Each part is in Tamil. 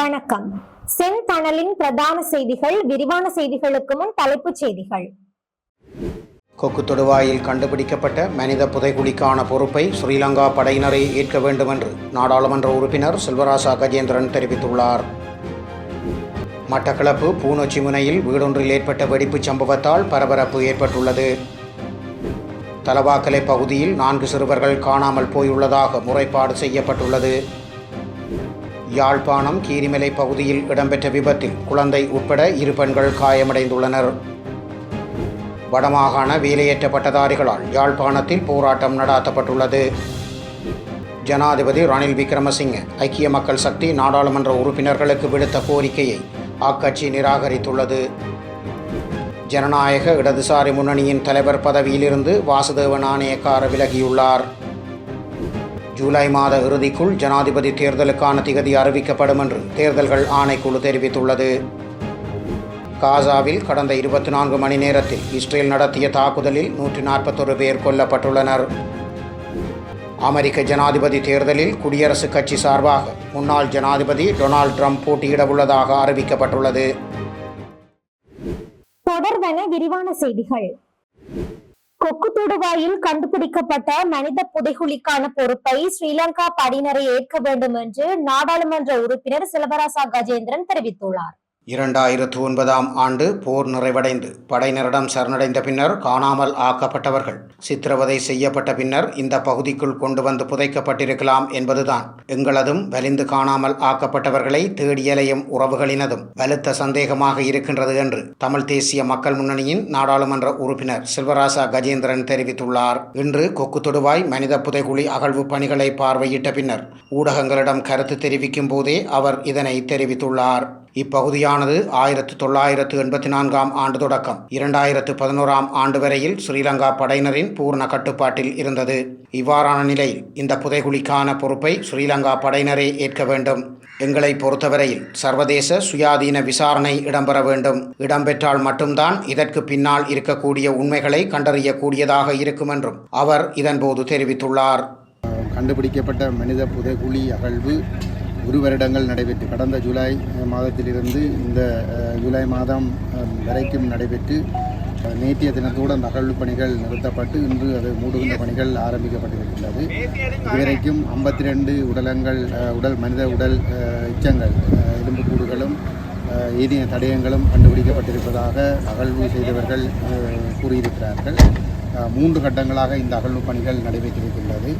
வணக்கம். செந்தணலின் பிரதான செய்திகள் விரிவான செய்திகளுக்கு முன் தலைப்புச் செய்திகள். கொக்கு தொடுவாயில் கண்டுபிடிக்கப்பட்ட மனித புதைகுழிக்கான பொறுப்பை ஸ்ரீலங்கா படையினரை ஏற்க வேண்டும் என்று நாடாளுமன்ற உறுப்பினர் செல்வராசா கஜேந்திரன் தெரிவித்துள்ளார். மட்டக்களப்பு பூனொச்சி முனையில் வீடொன்றில் ஏற்பட்ட வெடிப்புச் சம்பவத்தால் பரபரப்பு ஏற்பட்டுள்ளது. தலவாக்கலை பகுதியில் நான்கு சிறுவர்கள் காணாமல் போயுள்ளதாக முறைப்பாடு செய்யப்பட்டுள்ளது. யாழ்ப்பாணம் கீரிமலை பகுதியில் இடம்பெற்ற விபத்தில் குழந்தை உட்பட இரு பெண்கள் காயமடைந்துள்ளனர். வடமாகாண வேலையேற்ற பட்டதாரிகளால் யாழ்ப்பாணத்தில் போராட்டம் நடாத்தப்பட்டுள்ளது. ஜனாதிபதி ரணில் விக்ரமசிங்க ஐக்கிய மக்கள் சக்தி நாடாளுமன்ற உறுப்பினர்களுக்கு விடுத்த கோரிக்கையை அக்கட்சி நிராகரித்துள்ளது. ஜனநாயக இடதுசாரி முன்னணியின் தலைவர் பதவியிலிருந்து வாசுதேவ நாணயக்கார விலகியுள்ளார். ஜூலை மாத இறுதிக்குள் ஜனாதிபதி தேர்தலுக்கான திகதி அறிவிக்கப்படும் என்று தேர்தல்கள் ஆணைக்குழு தெரிவித்துள்ளது. காசாவில் கடந்த இருபத்தி நான்கு மணி நேரத்தில் இஸ்ரேல் நடத்திய தாக்குதலில் நூற்றி நாற்பத்தொரு பேர் கொல்லப்பட்டுள்ளனர். அமெரிக்க ஜனாதிபதி தேர்தலில் குடியரசுக் கட்சி சார்பாக முன்னாள் ஜனாதிபதி டொனால்ட் ட்ரம்ப் போட்டியிட உள்ளதாக அறிவிக்கப்பட்டுள்ளது. தொடர்வன விரிவான செய்திகள். கொக்கு தொடுவாயில் கண்டுபிடிக்கப்பட்ட மனித புதைகுலிக்கான பொறுப்பை ஸ்ரீலங்கா படையினரை ஏற்க வேண்டும் என்று நாடாளுமன்ற உறுப்பினர் செல்வராசா கஜேந்திரன் தெரிவித்துள்ளார். இரண்டாயிரத்து ஒன்பதாம் ஆண்டு போர் நிறைவடைந்து படையினரிடம் சரணடைந்த பின்னர் காணாமல் ஆக்கப்பட்டவர்கள். சித்திரவதை செய்யப்பட்ட பின்னர் இந்த பகுதிக்குள் கொண்டு வந்து புதைக்கப்பட்டிருக்கலாம் என்பதுதான். எங்களதும் வலிந்து காணாமல் ஆக்கப்பட்டவர்களை தேடியலையும் உறவுகளினதும் வலுத்த சந்தேகமாக இருக்கின்றது என்று தமிழ் தேசிய மக்கள் முன்னணியின் நாடாளுமன்ற உறுப்பினர் செல்வராசா கஜேந்திரன் தெரிவித்துள்ளார். இன்று கொக்கு தொடுவாய் மனித புதைகுழி அகழ்வு பணிகளை பார்வையிட்ட பின்னர் ஊடகங்களிடம் கருத்து தெரிவிக்கும் போதே அவர் இதனை தெரிவித்துள்ளார். இப்பகுதியானது ஆயிரத்து தொள்ளாயிரத்து எண்பத்தி நான்காம் ஆண்டு தொடக்கம். இரண்டாயிரத்து பதினோராம் ஆண்டு வரையில் ஸ்ரீலங்கா படையினரின் பூர்ண கட்டுப்பாட்டில் இருந்தது. இவ்வாறான நிலையில் இந்த புதைகுழிக்கான பொறுப்பை ஸ்ரீலங்கா படையினரே ஏற்க வேண்டும். எங்களை பொறுத்தவரையில் சர்வதேச சுயாதீன விசாரணை இடம்பெற வேண்டும். இடம்பெற்றால் மட்டும்தான் இதற்கு பின்னால் இருக்கக்கூடிய உண்மைகளை கண்டறியக்கூடியதாக இருக்கும் என்றும் அவர் இதன்போது தெரிவித்துள்ளார். கண்டுபிடிக்கப்பட்ட மனித புதைகுழி அகழ்வு ஒரு வருடங்கள் நடைபெற்று கடந்த ஜூலை மாதத்திலிருந்து இந்த ஜூலை மாதம் வரைக்கும் நடைபெற்று நேற்றைய தினத்தோடு அந்த அகழ்வு பணிகள் நிறுத்தப்பட்டு இன்று அது மூடுகின்ற பணிகள் ஆரம்பிக்கப்பட்டிருக்கின்றது. இதுவரைக்கும் ஐம்பத்தி ரெண்டு உடலங்கள் உடல் மனித உடல் எச்சங்கள் எலும்புக்கூடுகளும் அஹ், ஏதிய தடயங்களும் கண்டுபிடிக்கப்பட்டிருப்பதாக அகழ்வு செய்தவர்கள் கூறியிருக்கிறார்கள். மூன்று கட்டங்களாக இந்த அகழ்வு பணிகள் நடைபெற்றிருக்கின்றது.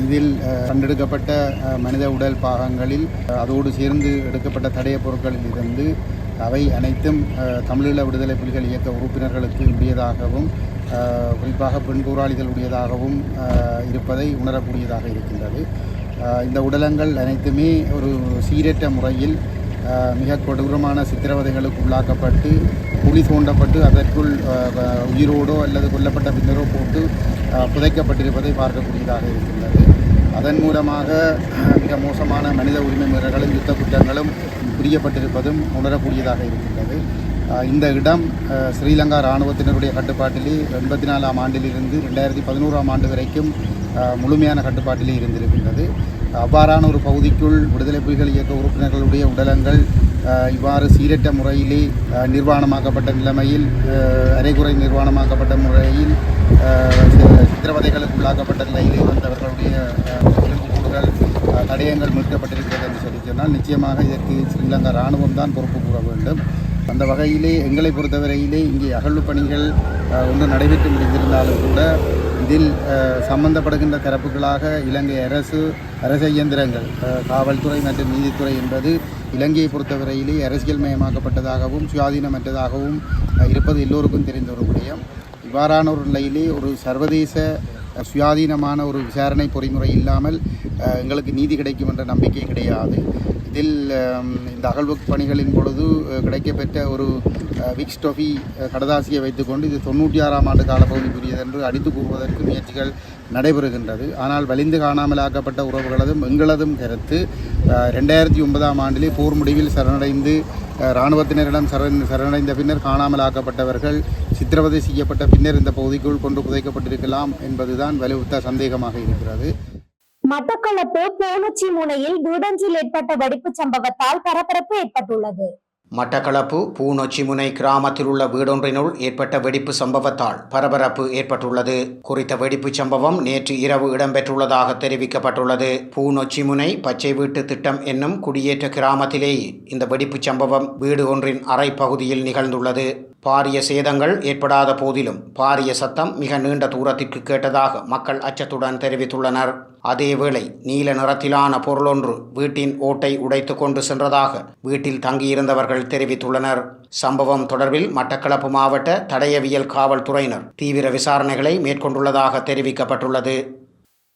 இதில் கண்டெடுக்கப்பட்ட மனித உடல் பாகங்களில் அதோடு சேர்ந்து எடுக்கப்பட்ட தடைய பொருட்களில் இருந்து அவை அனைத்தும் தமிழீழ விடுதலை புலிகள் இயக்க உறுப்பினர்களுக்கு உரியதாகவும் குறிப்பாக பெண் போராளிகள் உடையதாகவும் இருப்பதை உணரக்கூடியதாக இருக்கின்றது. இந்த உடலங்கள் அனைத்துமே ஒரு சீரற்ற முறையில் மிக கொடூரமான சித்திரவதைகளுக்கு உள்ளாக்கப்பட்டு குழி தோண்டப்பட்டு அதற்குள் உயிரோடோ அல்லது கொல்லப்பட்ட பின்னரோ போட்டு புதைக்கப்பட்டிருப்பதை பார்க்கக்கூடியதாக இருக்கின்றது. அதன் மூலமாக மிக மோசமான மனித உரிமை மீறல்களும் யுத்த குற்றங்களும் புரியப்பட்டிருப்பதும் உணரக்கூடியதாக இருக்கின்றது. இந்த இடம் ஸ்ரீலங்கா இராணுவத்தினருடைய கட்டுப்பாட்டிலே எண்பத்தி நாலாம் ஆண்டிலிருந்து ரெண்டாயிரத்தி பதினோராம் ஆண்டு வரைக்கும் முழுமையான கட்டுப்பாட்டிலே இருந்திருக்கின்றது. அவ்வாறான ஒரு பகுதிக்குள் விடுதலை புலிகள் இயக்க உறுப்பினர்களுடைய உடலங்கள் இவ்வாறு சீரற்ற முறையிலே நிர்வாணமாக்கப்பட்ட நிலைமையில் அரைகுறை நிர்வாணமாக்கப்பட்ட முறையில் சித்திரவதைகளுக்கு உள்ளாக்கப்பட்ட நிலையிலே வந்தவர்களுடைய அஹ், எலும்புக்கூடுகள் தடயங்கள் மீட்கப்பட்டிருக்கிறது என்று சொல்லி சொன்னால் நிச்சயமாக இதற்கு ஸ்ரீலங்கா இராணுவம் தான் பொறுப்பு கூற வேண்டும். அந்த வகையிலே எங்களை பொறுத்தவரையிலே இங்கே அகழ்வு பணிகள் ஒன்று நடைபெற்று முடிந்திருந்தாலும் கூட இதில் சம்பந்தப்படுகின்ற தரப்புகளாக இலங்கை அரசு அரச இயந்திரங்கள் காவல்துறை மற்றும் நீதித்துறை என்பது இலங்கையை பொறுத்தவரையிலே அரசியல் மயமாக்கப்பட்டதாகவும் சுயாதீனமற்றதாகவும் இருப்பது எல்லோருக்கும் தெரிந்த ஒரு விடயம். இவ்வாறான ஒரு நிலையிலே ஒரு சர்வதேச சுயாதீனமான ஒரு விசாரணை பொறிமுறை இல்லாமல் எங்களுக்கு நீதி கிடைக்கும் என்ற நம்பிக்கை கிடையாது. இதில் இந்த அகழ்வு பணிகளின் பொழுது கிடைக்கப்பெற்ற ஒரு விக்ஸ் டொஃபி கடதாசியை வைத்துக்கொண்டு இது தொண்ணூற்றி ஆறாம் ஆண்டு காலப்பகுதிக்குரியது என்று அடித்து கூறுவதற்கு முயற்சிகள் நடைபெறுகின்றது. ஆனால் வலிந்து காணாமலாக்கப்பட்ட உறவுகளதும் எங்களதும் கருத்து ரெண்டாயிரத்தி ஒன்பதாம் ஆண்டிலே போர் முடிவில் சரணடைந்து இராணுவத்தினரிடம் சரண் சரணடைந்த பின்னர் காணாமலாக்கப்பட்டவர்கள் சித்திரவதை செய்யப்பட்ட பின்னர் இந்த பகுதிக்குள் கொண்டு புதைக்கப்பட்டிருக்கலாம் என்பதுதான் வலுத்த சந்தேகமாக இருக்கிறது. மட்டக்களப்பு போனச்சி முனையில் வீடொன்றில் ஏற்பட்ட வெடிப்பு சம்பவத்தால் பரபரப்பு ஏற்பட்டுள்ளது. மட்டக்களப்பு பூநொச்சிமுனை கிராமத்தில் உள்ள வீடொன்றினுள் ஏற்பட்ட வெடிப்பு சம்பவத்தால் பரபரப்பு ஏற்பட்டுள்ளது. குறித்த வெடிப்பு சம்பவம் நேற்று இரவு இடம்பெற்றுள்ளதாக தெரிவிக்கப்பட்டுள்ளது. பூநொச்சிமுனை பச்சை வீட்டு திட்டம் என்னும் குடியேற்ற கிராமத்திலேயே இந்த வெடிப்பு சம்பவம் வீடு ஒன்றின் அறை பகுதியில் நிகழ்ந்துள்ளது. பாரிய சேதங்கள் ஏற்படாத போதிலும் பாரிய சத்தம் மிக நீண்ட தூரத்திற்கு கேட்டதாக மக்கள் அச்சத்துடன் தெரிவித்துள்ளனர். அதேவேளை நீல நிறத்திலான பொருளொன்று வீட்டின் ஓட்டை உடைத்து கொண்டு சென்றதாக வீட்டில் தங்கியிருந்தவர்கள் தெரிவித்துள்ளனர். சம்பவம் தொடர்பில் மட்டக்களப்பு மாவட்ட தடயவியல் காவல்துறையினர் தீவிர விசாரணைகளை மேற்கொண்டுள்ளதாக தெரிவிக்கப்பட்டுள்ளது.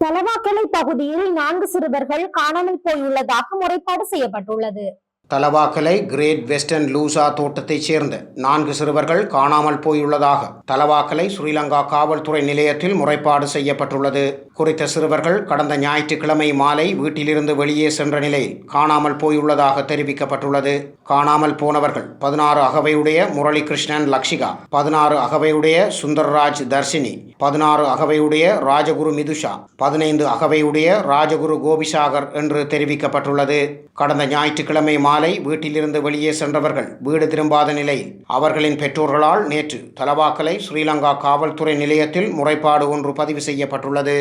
தலவாக்கலை பகுதியில் நான்கு சிறுவர்கள் காணாமல் போயுள்ளதாக முறைப்பாடு செய்யப்பட்டுள்ளது. தலவாக்கலை கிரேட் வெஸ்டர்ன் லூசா தோட்டத்தைச் சேர்ந்த நான்கு சிறுவர்கள் காணாமல் போயுள்ளதாக தலவாக்கலை ஸ்ரீலங்கா காவல்துறை நிலையத்தில் முறைப்பாடு செய்யப்பட்டுள்ளது. குறித்த சிறுவர்கள் கடந்த ஞாயிற்றுக்கிழமை மாலை வீட்டிலிருந்து வெளியே சென்ற நிலையில் காணாமல் போயுள்ளதாக தெரிவிக்கப்பட்டுள்ளது. காணாமல் போனவர்கள் பதினாறு அகவையுடைய முரளிகிருஷ்ணன் லக்ஷிகா பதினாறு அகவையுடைய சுந்தர்ராஜ் தர்ஷினி பதினாறு அகவையுடைய ராஜகுரு மிதுஷா பதினைந்து அகவையுடைய ராஜகுரு கோபிசாகர் என்று தெரிவிக்கப்பட்டுள்ளது. கடந்த ஞாயிற்றுக்கிழமை மாலை வீட்டிலிருந்து வெளியே சென்றவர்கள் வீடு திரும்பாத நிலையில் அவர்களின் பெற்றோர்களால் நேற்று தலவாக்கலை ஸ்ரீலங்கா காவல்துறை நிலையத்தில் முறைப்பாடு ஒன்று பதிவு செய்யப்பட்டுள்ளது.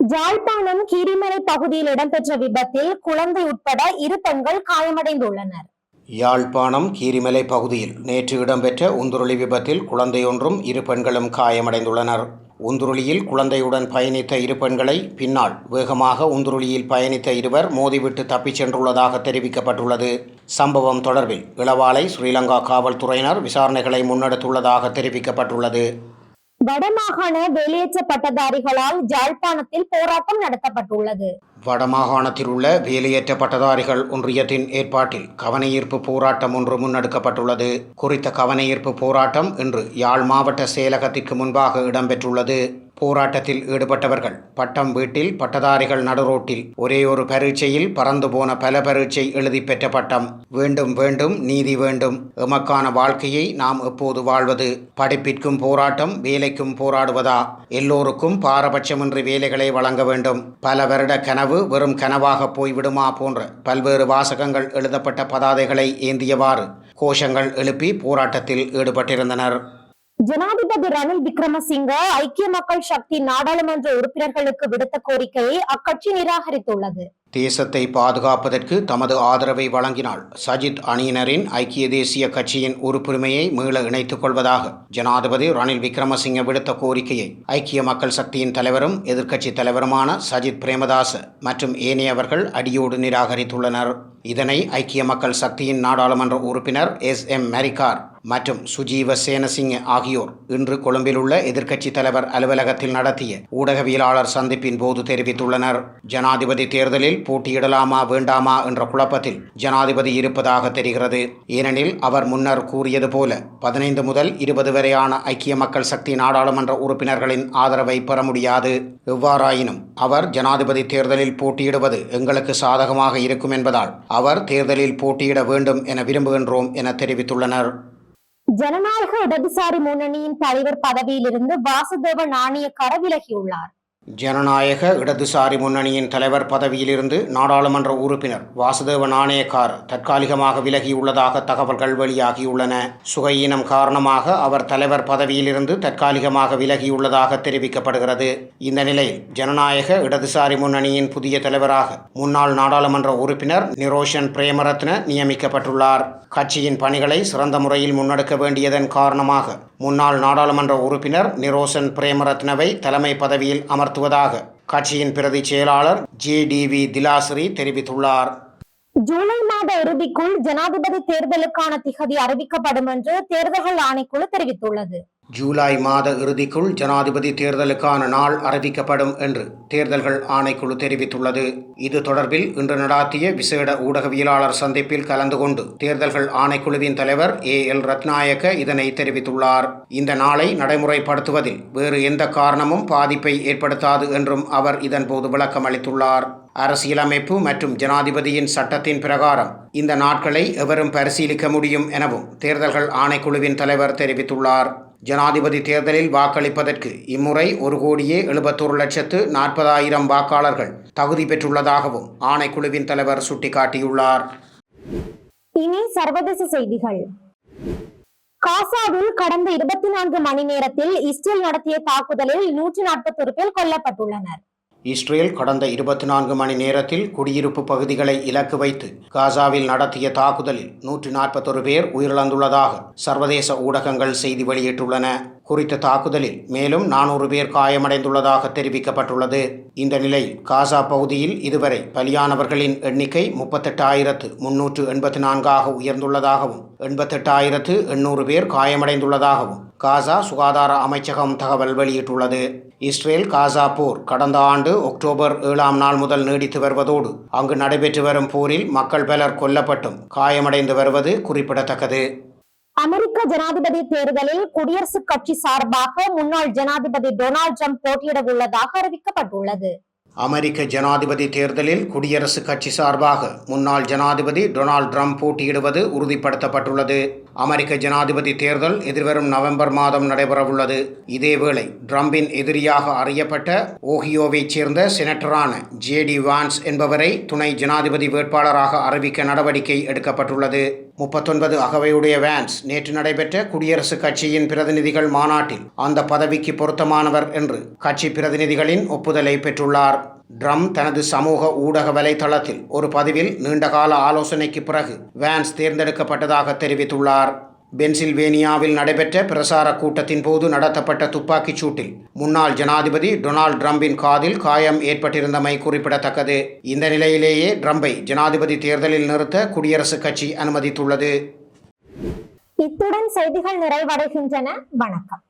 ஜாழ்ப்பாணம் கீரிமலை பகுதியில் இடம்பெற்ற விபத்தில் குழந்தை உட்பட இரு பெண்கள் காயமடைந்துள்ளனர். யாழ்ப்பாணம் கீரிமலை பகுதியில் நேற்று இடம்பெற்ற உந்துருளி விபத்தில் குழந்தையொன்றும் இரு பெண்களும் காயமடைந்துள்ளனர். உந்துருளியில் குழந்தையுடன் பயணித்த இரு பெண்களை பின்னால் வேகமாக உந்துருளியில் பயணித்த இருவர் மோதிவிட்டு தப்பிச் சென்றுள்ளதாக தெரிவிக்கப்பட்டுள்ளது. சம்பவம் தொடர்பில் இளவாலை ஸ்ரீலங்கா காவல்துறையினர் விசாரணைகளை முன்னெடுத்துள்ளதாக தெரிவிக்கப்பட்டுள்ளது. வடமாகாண வெளியேற்ற பட்டதாரிகளால் ஜாழ்ப்பாணத்தில் போராட்டம் நடத்தப்பட்டுள்ளது. வடமாகாணத்தில் உள்ள வேலையற்ற பட்டதாரிகள் ஒன்றியத்தின் ஏற்பாட்டில் கவனஈர்ப்பு போராட்டம் ஒன்று முன்னெடுக்கப்பட்டுள்ளது. குறித்த கவனஈர்ப்பு போராட்டம் இன்று யாழ் மாவட்ட செயலகத்திற்கு முன்பாக இடம்பெற்றுள்ளது. போராட்டத்தில் ஈடுபட்டவர்கள். பட்டம் வீட்டில் பட்டதாரிகள் நடுரோட்டில். ஒரே ஒரு பரீட்சையில் பறந்து போன பல பரீட்சை எழுதி பெற்ற பட்டம். வேண்டும் வேண்டும் நீதி வேண்டும். எமக்கான வாழ்க்கையை நாம் எப்போது வாழ்வது? படிப்பிற்கும் போராட்டம் வேலைக்கும் போராடுவதா? எல்லோருக்கும் பாரபட்சமின்றி வேலைகளை வழங்க வேண்டும். பல வருட கனவு வெறும் கனவாக போய்விடுமா? போன்ற பல்வேறு வாசகங்கள் எழுதப்பட்ட பதாதைகளை ஏந்தியவாறு கோஷங்கள் எழுப்பி போராட்டத்தில் ஈடுபட்டிருந்தனர். ஜனாதிபதி ரணில் விக்ரமசிங்க ஐக்கிய மக்கள் சக்தி நாடாளுமன்ற உறுப்பினர்களுக்கு விடுத்த கோரிக்கையை அக்கட்சி நிராகரித்துள்ளது. தேசத்தை பாதுகாப்பதற்கு தமது ஆதரவை வழங்கினால் சஜித் அணியினரின் ஐக்கிய தேசிய கட்சியின் உறுப்புரிமையை மீள இணைத்துக் கொள்வதாக ஜனாதிபதி ரணில் விக்ரமசிங்க விடுத்த கோரிக்கையை ஐக்கிய மக்கள் சக்தியின் தலைவரும் எதிர்க்கட்சி தலைவருமான சஜித் பிரேமதாச மற்றும் ஏனையவர்கள் அடியோடு நிராகரித்துள்ளனர். இதனை ஐக்கிய மக்கள் சக்தியின் நாடாளுமன்ற உறுப்பினர் எஸ் எம் மெரிகார் மற்றும் சுஜீவ சேனசிங்க ஆகியோர் இன்று கொழும்பில் உள்ள எதிர்க்கட்சி தலைவர் அலுவலகத்தில் நடத்திய ஊடகவியலாளர் சந்திப்பின் போது தெரிவித்துள்ளனர். ஜனாதிபதி தேர்தலில் போட்டியிடலாமா வேண்டாமா என்ற குழப்பத்தில் ஜனாதிபதி இருப்பதாக தெரிகிறது. ஏனெனில் அவர் முன்னர் கூறியது போல பதினைந்து முதல் இருபது வரையான ஐக்கிய மக்கள் சக்தி நாடாளுமன்ற உறுப்பினர்களின் ஆதரவை பெற முடியாது. எவ்வாறாயினும் அவர் ஜனாதிபதி தேர்தலில் போட்டியிடுவது எங்களுக்கு சாதகமாக இருக்கும் என்பதால் அவர் தேர்தலில் போட்டியிட வேண்டும் என விரும்புகின்றோம் என தெரிவித்துள்ளனர். ஜனநாயக இடதுசாரி முன்னணியின் தலைவர் பதவியிலிருந்து வாசுதேவ நாணயக்கார விலகியுள்ளார். ஜனநாயக இடதுசாரி முன்னணியின் தலைவர் பதவியிலிருந்து நாடாளுமன்ற உறுப்பினர் வாசுதேவ நாணயக்கார் தற்காலிகமாக விலகியுள்ளதாக தகவல்கள் வெளியாகியுள்ளன. சுகையினம் காரணமாக அவர் தலைவர் பதவியிலிருந்து தற்காலிகமாக விலகியுள்ளதாக தெரிவிக்கப்படுகிறது. இந்த நிலையில் ஜனநாயக இடதுசாரி முன்னணியின் புதிய தலைவராக முன்னாள் நாடாளுமன்ற உறுப்பினர் நிரோஷன் பிரேமரத்ன நியமிக்கப்பட்டுள்ளார். கட்சியின் பணிகளை சிறந்த முறையில் முன்னெடுக்க வேண்டியதன் காரணமாக முன்னாள் நாடாளுமன்ற உறுப்பினர் நிரோசன் பிரேமரத்னவை தலைமை பதவியில் அமர்த்துவதாக கட்சியின் பிரதி செயலாளர் ஜே டி வி திலாஸ்ரீ தெரிவித்துள்ளார். ஜூலை மாத இறுதிக்குள் ஜனாதிபதி தேர்தலுக்கான திகதி அறிவிக்கப்படும் என்று தேர்தல்கள் ஆணைக்குழு தெரிவித்துள்ளது. ஜூலை மாத இறுதிக்குள் ஜனாதிபதி தேர்தலுக்கான நாள் அறிவிக்கப்படும் என்று தேர்தல்கள் ஆணைக்குழு தெரிவித்துள்ளது. இது தொடர்பில் இன்று நடாத்திய விசேட ஊடகவியலாளர் சந்திப்பில் கலந்து கொண்டு தேர்தல்கள் ஆணைக்குழுவின் தலைவர் ஏ. எல். ரத்நாயக்க இதனை தெரிவித்துள்ளார். இந்த நாளை நடைமுறைப்படுத்துவதில் வேறு எந்த காரணமும் பாதிப்பை ஏற்படுத்தாது என்றும் அவர் இதன்போது விளக்கம் அளித்துள்ளார் அரசியலமைப்பு மற்றும் ஜனாதிபதியின் சட்டத்தின் பிரகாரம் இந்த நாட்களை எவரும் பரிசீலிக்க முடியும் எனவும் தேர்தல்கள் ஆணைக்குழுவின் தலைவர் தெரிவித்துள்ளார். ஜனாதிபதி தேர்தலில் வாக்களிப்பதற்கு இம்முறை ஒரு கோடியே எழுபத்தொரு லட்சத்து நாற்பதாயிரம் வாக்காளர்கள் தகுதி பெற்றுள்ளதாகவும் ஆணைக்குழுவின் தலைவர் சுட்டிக்காட்டியுள்ளார். இனி சர்வதேச செய்திகள். காசாவில் கடந்த இருபத்தி நான்கு மணி நேரத்தில் இஸ்ரேல் நடத்திய தாக்குதலில் நூற்றி நாற்பத்தொரு பேர் கொல்லப்பட்டுள்ளனர். இஸ்ரேல் கடந்த இருபத்தி நான்கு மணி நேரத்தில் குடியிருப்பு பகுதிகளை இலக்கு வைத்து காசாவில் நடத்திய தாக்குதலில் நூற்றி நாற்பத்தொரு பேர் உயிரிழந்துள்ளதாக சர்வதேச ஊடகங்கள் செய்தி வெளியிட்டுள்ளன. குறித்த தாக்குதலில் மேலும் நானூறு பேர் காயமடைந்துள்ளதாக தெரிவிக்கப்பட்டுள்ளது. இந்த நிலையில் காசா பகுதியில் இதுவரை பலியானவர்களின் எண்ணிக்கை முப்பத்தெட்டாயிரத்து முன்னூற்று எண்பத்தி நான்காக உயர்ந்துள்ளதாகவும் எண்பத்தெட்டாயிரத்து எண்ணூறு பேர் காயமடைந்துள்ளதாகவும் காசா சுகாதார அமைச்சகம் தகவல் வெளியிட்டுள்ளது. இஸ்ரேல் காசா போர் கடந்த ஆண்டு அக்டோபர் ஏழாம் நாள் முதல் நீடித்து வருவதோடு அங்கு நடைபெற்று வரும் போரில் மக்கள் பலர் கொல்லப்பட்டும் காயமடைந்து வருவது குறிப்பிடத்தக்கது. அமெரிக்க ஜனாதிபதி தேர்தலில் குடியரசுக் கட்சி சார்பாக முன்னாள் ஜனாதிபதி டொனால்ட் ட்ரம்ப் போட்டியிட உள்ளதாக அறிவிக்கப்பட்டுள்ளது. அமெரிக்க ஜனாதிபதி தேர்தலில் குடியரசுக் கட்சி சார்பாக முன்னாள் ஜனாதிபதி டொனால்ட் ட்ரம்ப் போட்டியிடுவது உறுதிப்படுத்தப்பட்டுள்ளது. அமெரிக்க ஜனாதிபதி தேர்தல் எதிர்வரும் நவம்பர் மாதம் நடைபெறவுள்ளது. இதேவேளை ட்ரம்பின் எதிரியாக அறியப்பட்ட ஓஹியோவைச் சேர்ந்த செனட்டரான ஜேடி வான்ஸ் என்பவரை துணை ஜனாதிபதி வேட்பாளராக அறிவிக்க நடவடிக்கை எடுக்கப்பட்டுள்ளது. முப்பத்தொன்பது அகவையுடைய வேன்ஸ் நேற்று நடைபெற்ற குடியரசுக் கட்சியின் பிரதிநிதிகள் மாநாட்டில் அந்த பதவிக்கு பொருத்தமானவர் என்று கட்சி பிரதிநிதிகளின் ஒப்புதலை பெற்றுள்ளார். ட்ரம் தனது சமூக ஊடக வலைத்தளத்தில் ஒரு பதிவில் நீண்டகால ஆலோசனைக்கு பிறகு வேன்ஸ் தேர்ந்தெடுக்கப்பட்டதாக தெரிவித்துள்ளார். பென்சில்வேனியாவில் நடைபெற்ற பிரசார கூட்டத்தின் போது நடத்தப்பட்ட துப்பாக்கிச் சூட்டில் முன்னாள் ஜனாதிபதி டொனால்ட் ட்ரம்பின் காதில் காயம் ஏற்பட்டிருந்தமை குறிப்பிடத்தக்கது. இந்த நிலையிலேயே ட்ரம்பை ஜனாதிபதி தேர்தலில் நிறுத்த குடியரசுக் கட்சி அனுமதித்துள்ளது. இத்துடன் செய்திகள் நிறைவடைகின்றன. வணக்கம்.